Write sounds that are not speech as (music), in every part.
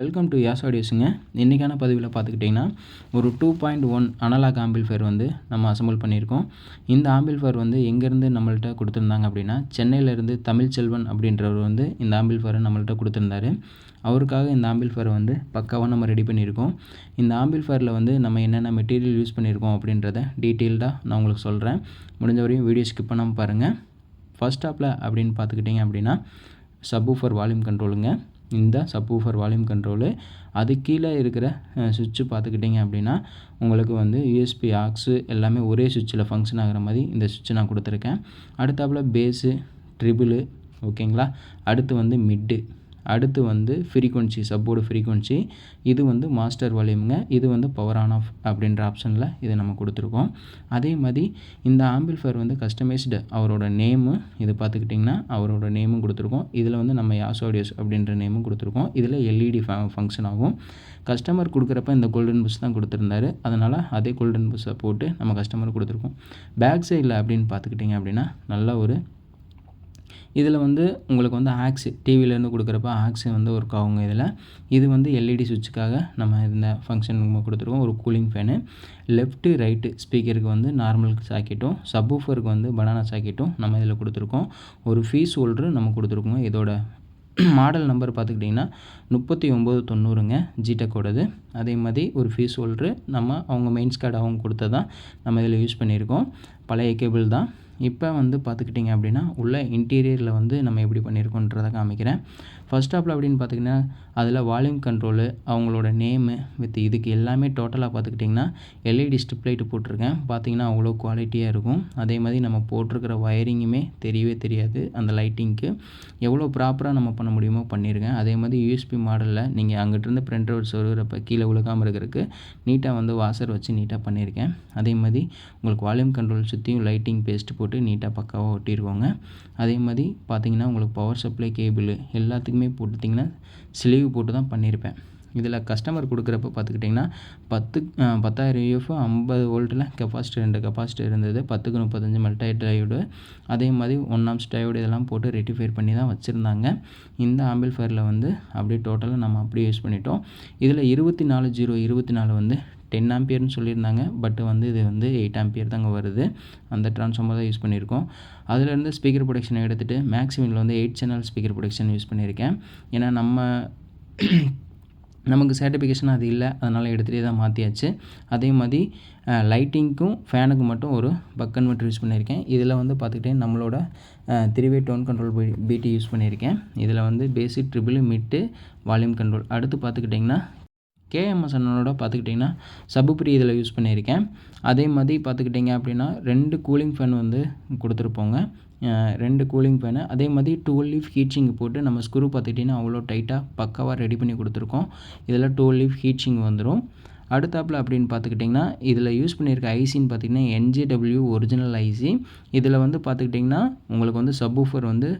Welcome to யாஸ் ஆடியோஸுங்க இன்றைக்கான பதிவில் பார்த்துக்கிட்டிங்கன்னா ஒரு two point one analog amplifier வந்து நம்ம அசம்பிள் பண்ணியிருக்கோம். இந்த ஆம்பிள்ஃபேர் வந்து எங்கேருந்து நம்மள்கிட்ட கொடுத்துருந்தாங்க அப்படின்னா சென்னையிலேருந்து தமிழ் செல்வன் அப்படின்றவர் வந்து இந்த ஆம்பிள்ஃபேரை நம்மள்ட்ட கொடுத்துருந்தாரு. அவருக்காக இந்த ஆம்பிள்ஃபேரை வந்து பக்காவாக நம்ம ரெடி பண்ணியிருக்கோம். இந்த ஆம்பிள்ஃபேரில் வந்து நம்ம என்னென்ன மெட்டீரியல் யூஸ் பண்ணியிருக்கோம் அப்படின்றத டீட்டெயில்டாக நான் உங்களுக்கு சொல்கிறேன் முடிஞ்ச வரையும் வீடியோ ஸ்கிப் பண்ணாமல் பாருங்கள் ஃபஸ்ட் ஸ்டாப்பில் அப்படின்னு பார்த்துக்கிட்டிங்க அப்படின்னா சப்வூஃபர் வால்யூம் கண்ட்ரோலுங்க இந்த சப்வூஃபர் வால்யூம் கண்ட்ரோலு அது கீழே இருக்கிற சுவிட்சு பார்த்துக்கிட்டிங்க அப்படின்னா உங்களுக்கு வந்து யூஎஸ்பி ஆக்ஸு எல்லாமே ஒரே சுவிட்சில் ஃபங்க்ஷன் ஆகிற மாதிரி இந்த சுவிட்சு நான் கொடுத்துருக்கேன். அடுத்தாப்புல பேஸு ட்ரிபிளு ஓகேங்களா? அடுத்து வந்து மிட்டு அடுத்து வந்து ஃப்ரீக்குவென்சி சப்போர்டு ஃப்ரீக்குவென்சி இது வந்து மாஸ்டர் வால்யூமுங்க இது வந்து பவர் ஆன் ஆஃப் அப்படின்ற ஆப்ஷனில் இதை நம்ம கொடுத்துருக்கோம். அதே மாதிரி இந்த ஆம்பிள்ஃபயர் வந்து கஸ்டமைஸ்டு அவரோட நேமு இது பார்த்துக்கிட்டிங்கன்னா அவரோட நேமும் கொடுத்துருக்கோம். இதில் வந்து நம்ம யாசோடியஸ் அப்படின்ற நேமும் கொடுத்துருக்கோம். இதில் எல்இடி ஃபங்க்ஷன் ஆகும். கஸ்டமர் கொடுக்குறப்ப இந்த கோல்டன் புஷ் தான் கொடுத்துருந்தாரு. அதனால் அதே கோல்டன் புஷ்ஷை போட்டு நம்ம கஸ்டமர் கொடுத்துருக்கோம். பேக் சைடில் அப்படின்னு பார்த்துக்கிட்டிங்க அப்படின்னா நல்ல ஒரு இதில் வந்து உங்களுக்கு வந்து ஆக்ஸு டிவிலேருந்து கொடுக்குறப்ப ஆக்ஸு வந்து ஒர்க் ஆகுங்க இதில். இது வந்து எல்இடி சுவிட்சுக்காக நம்ம இந்த ஃபங்க்ஷன் கொடுத்துருக்கோம். ஒரு கூலிங் ஃபேனு லெஃப்ட்டு ரைட்டு ஸ்பீக்கருக்கு வந்து நார்மல் சாக்கெட்டும் சப்வூஃபருக்கு வந்து பனானா சாக்கெட்டும் நம்ம இதில் கொடுத்துருக்கோம். ஒரு ஃபீஸ் ஹோல்ட்ரு நம்ம கொடுத்துருக்கோங்க. இதோட மாடல் நம்பர் பார்த்துக்கிட்டிங்கன்னா முப்பத்தி ஒம்பது தொண்ணூறுங்க ஜிடெக்கோடது அதே மாதிரி ஒரு ஃபீஸ் ஹோல்டரு நம்ம அவங்க மெயின்ஸ் கார்டு அவங்க கொடுத்ததான் நம்ம இதில் யூஸ் பண்ணியிருக்கோம். பழைய கேபிள் தான். இப்போ வந்து பார்த்துக்கிட்டிங்க அப்படின்னா உள்ள இன்டீரியரில் வந்து நம்ம எப்படி பண்ணியிருக்கோன்றதை காமிக்கிறேன். ஃபஸ்ட் ஸ்டாப்பில் அப்படின்னு பார்த்திங்கன்னா அதில் வால்யூம் கண்ட்ரோலு அவங்களோட நேமு வித் இதுக்கு எல்லாமே டோட்டலாக பார்த்துக்கிட்டிங்கன்னா எல்இடி ஸ்ட்ரிப் லைட்டு போட்டிருக்கேன். பார்த்திங்கன்னா அவ்வளோ குவாலிட்டியாக இருக்கும். அதே மாதிரி நம்ம போட்டிருக்கிற வயரிங்குமே தெரியவே தெரியாது அந்த லைட்டிங்க்கு எவ்வளோ ப்ராப்பராக நம்ம பண்ண முடியுமோ பண்ணியிருக்கேன் அதே மாதிரி யூஎஸ்பி மாடலில் நீங்கள் அங்கிட்டிருந்து பிரிண்ட் அவுட் சொருகிறப்ப கீழே விழுக்காமல் இருக்கிறதுக்கு நீட்டாக வந்து வாசர் வச்சு நீட்டாக பண்ணியிருக்கேன் அதே மாதிரி உங்களுக்கு வால்யூம் கண்ட்ரோல் சுற்றியும் லைட்டிங் பேஸ்ட் போட்டு போட்டு நீட்டாக பக்காவாக ஒட்டியிருக்கோங்க அதே மாதிரி பார்த்திங்கன்னா உங்களுக்கு பவர் சப்ளை கேபிள் எல்லாத்துக்குமே போட்டுட்டிங்கன்னா ஸ்லீவ் போட்டு தான் பண்ணியிருப்பேன் இதில் கஸ்டமர் கொடுக்குறப்ப பார்த்துக்கிட்டிங்கன்னா பத்து பத்தாயிரம் யூஎஃப் ஐம்பது வோல்ட்டில் கெப்பாசிட்டி ரெண்டு கெப்பாசிட்டி இருந்தது. பத்துக்கு முப்பத்தஞ்சு மல்டைட் டயோடு அதே மாதிரி ஒன் ஆம்ஸ் இதெல்லாம் போட்டு ரெட்டிஃபை பண்ணி தான் வச்சுருந்தாங்க. இந்த ஆம்பிள்ஃபயரில் வந்து அப்படியே டோட்டலாக நம்ம அப்படியே யூஸ் பண்ணிட்டோம். இதில் இருபத்தி நாலு ஜீரோ இருபத்தி நாலு வந்து டென் ஆம்பியர்னு சொல்லியிருந்தாங்க. பட் வந்து இது வந்து எயிட் ஆம்பியர் தாங்க வருது. அந்த ட்ரான்ஸ்ஃபார்மர் தான் யூஸ் பண்ணியிருக்கோம். அதிலேருந்து ஸ்பீக்கர் ப்ரொடக்ஷனை எடுத்துகிட்டு மேக்ஸிமில் வந்து eight channel speaker protection use பண்ணியிருக்கேன். ஏன்னா நம்ம (clears throat) நமக்கு சர்டிஃபிகேஷன் அது இல்லை. அதனால் எடுத்துகிட்டே தான் மாற்றியாச்சு அதே மாதிரி லைட்டிங்க்கும் ஃபேனுக்கு மட்டும் ஒரு பக் கன்வெர்ட்டர் யூஸ் பண்ணியிருக்கேன். இதில் வந்து பார்த்துக்கிட்டே நம்மளோட த்ரீவே டோன் கண்ட்ரோல் பிடி யூஸ் பண்ணியிருக்கேன். இதில் வந்து basic treble mid volume control அடுத்து பார்த்துக்கிட்டிங்கன்னா கேஎம்எஸ் அண்ணனோட பார்த்துக்கிட்டிங்கன்னா சபுப்ரி இதில் யூஸ் பண்ணியிருக்கேன். அதே மாதிரி பார்த்துக்கிட்டிங்க அப்படின்னா ரெண்டு கூலிங் ஃபேன் வந்து கொடுத்துருப்போங்க. ரெண்டு கூலிங் ஃபேனு. அதே மாதிரி டூ லீஃப் ஹீட்சிங் போட்டு நம்ம ஸ்க்ரூ பார்த்துக்கிட்டிங்கன்னா அவ்வளோ டைட்டாக பக்காவாக ரெடி பண்ணி கொடுத்துருக்கோம். இதில் டுவெல் லீஃப் ஹீட்சிங் வந்துடும் அடுத்தாப்பில் அப்படின்னு பார்த்துக்கிட்டிங்கன்னா இதில் யூஸ் பண்ணியிருக்க ஐசின்னு பார்த்திங்கன்னா என்ஜிடபிள்யூ ஒரிஜினல் ஐசி இதில் வந்து பார்த்துக்கிட்டிங்கன்னா உங்களுக்கு வந்து சப்வூஃபர் வந்து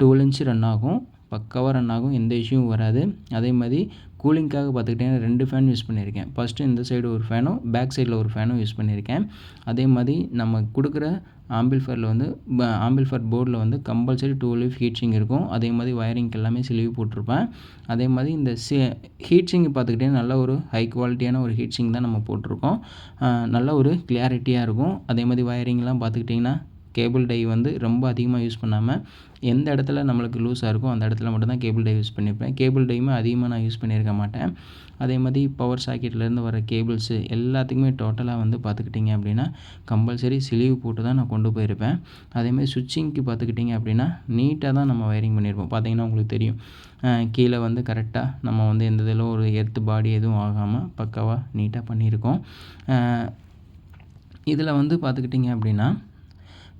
டூல் இன்ச்சு ரன் ஆகும். பக்காவாக ரன் ஆகும். எந்த இஷ்யூவும் வராது. அதே மாதிரி கூலிங்க்காக பார்த்துக்கிட்டிங்கன்னா ரெண்டு ஃபேன் யூஸ் பண்ணியிருக்கேன். ஃபஸ்ட்டு இந்த சைடு ஒரு ஃபேனும் பேக் சைடில் ஒரு ஃபேனும் யூஸ் பண்ணியிருக்கேன். அதே மாதிரி நம்ம கொடுக்குற ஆம்பிள்ஃபரில் வந்து ஆம்பிள்ஃபர் போர்டில் வந்து கம்பல்சரி டூ லீஃப் ஹீட்சிங் இருக்கும். அதே மாதிரி வயரிங்க்கு எல்லாமே சிலிவ் போட்டிருப்பேன். அதே மாதிரி இந்த சி ஹீட்சிங்கை பார்த்துக்கிட்டிங்கன்னா நல்ல ஒரு ஹை குவாலிட்டியான ஒரு ஹீட்சிங் தான் நம்ம போட்டிருக்கோம். நல்ல ஒரு கிளியாரிட்டியாக இருக்கும். அதே மாதிரி வயரிங்லாம் பார்த்துக்கிட்டிங்கன்னா கேபிள் டை வந்து ரொம்ப அதிகமாக யூஸ் பண்ணாமல் எந்த இடத்துல நம்மளுக்கு லூஸாக இருக்கோ அந்த இடத்துல மட்டும்தான் கேபிள் டை யூஸ் பண்ணியிருப்பேன் கேபிள் டைமே அதிகமாக நான் யூஸ் பண்ணியிருக்க மாட்டேன். அதே மாதிரி பவர் சாக்கெட்லேருந்து வர கேபிள்ஸு எல்லாத்துக்குமே டோட்டலாக வந்து பார்த்துக்கிட்டிங்க அப்படின்னா கம்பல்சரி சிலிவ் போட்டு தான் நான் கொண்டு போயிருப்பேன். அதேமாதிரி சுவிட்சிங்க்கு பார்த்துக்கிட்டிங்க அப்படின்னா நீட்டாக தான் நம்ம வயரிங் பண்ணியிருப்போம் பார்த்தீங்கன்னா உங்களுக்கு தெரியும். கீழே வந்து கரெக்டாக நம்ம வந்து எந்த இதில் ஒரு எர்த்து பாடி எதுவும் ஆகாமல் பக்காவாக நீட்டாக பண்ணியிருக்கோம். இதில் வந்து பார்த்துக்கிட்டிங்க அப்படின்னா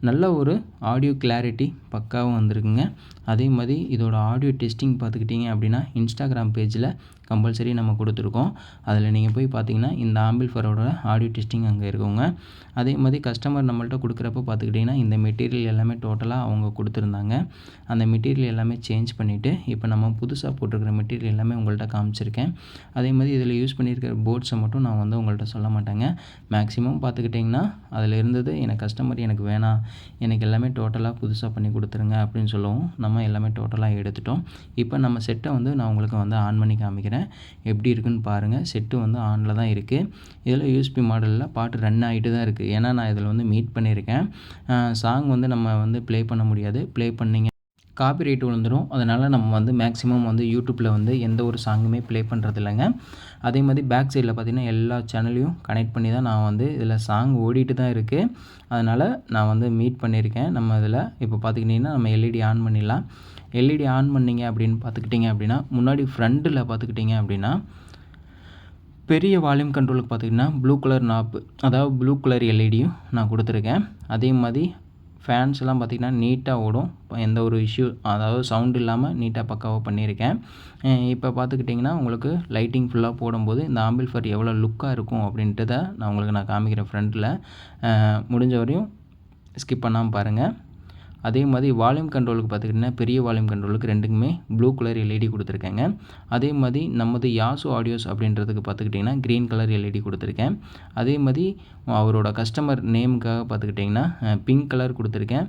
நல்ல ஒரு ஆடியோ கிளாரிட்டி பக்காவும் வந்திருக்குங்க. அதே மாதிரி இதோட ஆடியோ டெஸ்டிங் பார்த்துக்கிட்டிங்க அப்படின்னா இன்ஸ்டாகிராம் பேஜில் கம்பல்சரி நம்ம கொடுத்துருக்கோம். அதில் நீங்கள் போய் பார்த்தீங்கன்னா இந்த ஆம்பிள்ஃபரோட ஆடியோ டெஸ்டிங் அங்கே இருக்குங்க. அதே மாதிரி கஸ்டமர் நம்மள்ட்ட கொடுக்குறப்ப பார்த்துக்கிட்டிங்கன்னா இந்த மெட்டீரியல் எல்லாமே டோட்டலாக அவங்க கொடுத்துருந்தாங்க. அந்த மெட்டீரியல் எல்லாமே சேஞ்ச் பண்ணிவிட்டு இப்போ நம்ம புதுசாக போட்டிருக்கிற மெட்டீரியல் எல்லாமே உங்கள்கிட்ட காமிச்சிருக்கேன். அதே மாதிரி இதில் யூஸ் பண்ணியிருக்கிற போர்ட்ஸை மட்டும் நான் வந்து உங்கள்கிட்ட சொல்ல மாட்டேங்க. மேக்ஸிமம் பார்த்துக்கிட்டிங்கன்னா அதில் இருந்தது எனக்கு கஸ்டமர் எனக்கு வேணாம். எனக்கு எல்லாமே டோட்டலாக புதுசாக பண்ணி கொடுத்துருங்க அப்படின்னு சொல்லவும் நம்ம எல்லாமே டோட்டலாக எடுத்துட்டோம். இப்போ நம்ம செட்டை வந்து நான் உங்களுக்கு வந்து ஆன் பண்ணி காமிக்கிறேன். எப்படி இருக்குன்னு பாருங்கள் செட்டு வந்து ஆனில் தான் இருக்குது இதில் யூஎஸ்பி மாடலில் பாட்டு ரன் ஆகிட்டு தான் இருக்குது ஏன்னா நான் இதில் வந்து மீட் பண்ணியிருக்கேன். சாங் வந்து நம்ம வந்து ப்ளே பண்ண முடியாது. ப்ளே பண்ணிங்க காப்பிரைட் விழுந்துடும் அதனால் நம்ம வந்து மேக்ஸிமம் வந்து யூடியூப்பில் வந்து எந்த ஒரு சாங்குமே ப்ளே பண்ணுறது இல்லைங்க அதே மாதிரி பேக் சைடில் பார்த்திங்கன்னா எல்லா சேனலையும் கனெக்ட் பண்ணி தான் நான் வந்து இதில் சாங் ஓடிட்டு தான் இருக்குது அதனால் நான் வந்து மீட் பண்ணியிருக்கேன். நம்ம இதில் இப்போ பார்த்துக்கிட்டிங்கன்னா நம்ம எல்இடி ஆன் பண்ணிடலாம். எல்இடி ஆன் பண்ணிங்க அப்படின்னு பார்த்துக்கிட்டிங்க அப்படின்னா முன்னாடி ஃப்ரண்ட்டில் பார்த்துக்கிட்டிங்க அப்படின்னா பெரிய வால்யூம் கண்ட்ரோலுக்கு பார்த்திங்கன்னா ப்ளூ கலர் நாப்பு அதாவது ப்ளூ கலர் எல்இடியும் நான் கொடுத்துருக்கேன். அதே மாதிரி ஃபேன்ஸ்லாம் பார்த்திங்கன்னா நீட்டாக ஓடும். எந்த ஒரு இஷ்யூ அதாவது சவுண்ட் இல்லாமல் நீட்டாக பக்காவாக பண்ணியிருக்கேன். இப்போ பார்த்துக்கிட்டிங்கன்னா உங்களுக்கு லைட்டிங் ஃபுல்லாக போடும்போது இந்த ஆம்பிள்ஃபர் எவ்வளோ லுக்காக இருக்கும் அப்படின்ட்டு நான் உங்களுக்கு நான் காமிக்கிறேன் ஃப்ரண்ட்டில் முடிஞ்ச வரையும் ஸ்கிப் பண்ணாமல் பாருங்கள் அதே மாதிரி வால்யூம் கண்ட்ரோலுக்கு பார்த்துக்கிட்டிங்கன்னா பெரிய வால்யூம் கண்ட்ரோலுக்கு ரெண்டுக்குமே ப்ளூ கலர் எல்இடி கொடுத்துருக்கேங்க. அதே மாதிரி நமது யாசோ ஆடியோஸ் அப்படின்றதுக்கு பார்த்துக்கிட்டிங்கன்னா க்ரீன் கலர் எல்இடி கொடுத்துருக்கேன். அதே மாதிரி அவரோட கஸ்டமர் நேமுக்காக பார்த்துக்கிட்டிங்கன்னா பிங்க் கலர் கொடுத்துருக்கேன்.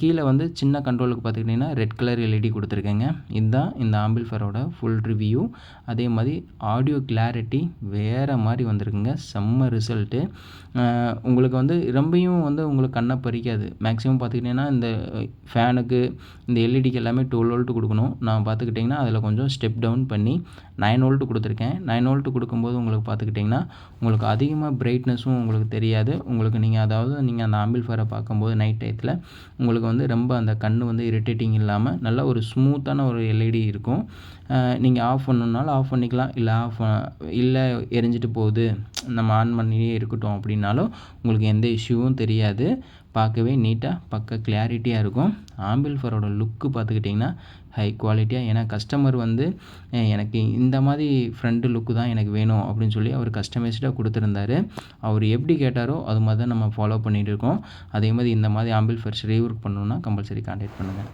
கீழே வந்து சின்ன கண்ட்ரோலுக்கு பார்த்துக்கிட்டிங்கன்னா ரெட் கலர் எல்இடி கொடுத்துருக்கேங்க. இதுதான் இந்த ஆம்பிள்ஃபரோட ஃபுல் ரிவ்யூ அதே மாதிரி ஆடியோ கிளாரிட்டி வேறு மாதிரி வந்திருக்குங்க. செம்ம ரிசல்ட்டு உங்களுக்கு வந்து ரொம்பையும் வந்து உங்களுக்கு கண்ணை பறிக்காது. மேக்ஸிமம் பார்த்துக்கிட்டிங்கன்னா இந்த ஃபேனுக்கு இந்த எல்இடிக்கு எல்லாமே டுவெல் வோல்ட்டு கொடுக்கணும். நான் பார்த்துக்கிட்டிங்கன்னா அதில் கொஞ்சம் ஸ்டெப் டவுன் பண்ணி நைன் வோல்ட்டு கொடுத்துருக்கேன். நைன் வோல்ட்டு கொடுக்கும்போது உங்களுக்கு பார்த்துக்கிட்டிங்கன்னா உங்களுக்கு அதிகமாக பிரைட்னஸும் உங்களுக்கு தெரியாது. உங்களுக்கு நீங்கள் அதாவது நீங்கள் அந்த ஆம்பிள்ஃபரை பார்க்கும்போது நைட் டயத்தில் உங்களுக்கு வந்து ரொம்ப அந்த கண் வந்து இரிட்டேட்டிங் இல்லாமல் நல்ல ஒரு ஸ்மூத்தான ஒரு எல்இடி இருக்கும். நீங்கள் ஆஃப் பண்ணணுன்னாலும் ஆஃப் பண்ணிக்கலாம். இல்லை ஆஃப் இல்லை எரிஞ்சிட்டு போகுது. நம்ம ஆன் பண்ணியே இருக்கட்டும் அப்படின்னாலும் உங்களுக்கு எந்த இஷ்யூவும் தெரியாது. பார்க்கவே நீட்டாக பக்க கிளாரிட்டியாக இருக்கும். ஆம்பிள்ஃபரோட லுக்கு பார்த்துக்கிட்டிங்கன்னா ஹை குவாலிட்டியாக ஏன்னா கஸ்டமர் வந்து எனக்கு இந்த மாதிரி ஃப்ரண்ட் லுக்கு தான் எனக்கு வேணும் அப்படின்னு சொல்லி அவர் கஸ்டமைஸ்டாக கொடுத்துருந்தாரு. அவர் எப்படி கேட்டாரோ அது மாதிரி தான் நம்ம ஃபாலோ பண்ணிகிட்டு இருக்கோம். அதே மாதிரி இந்த மாதிரி ஆம்பிள்ஃபர்ஸ் ரீவொர்க் பண்ணணுன்னா கம்பல்சரி கான்டாக்ட் பண்ணுங்கள்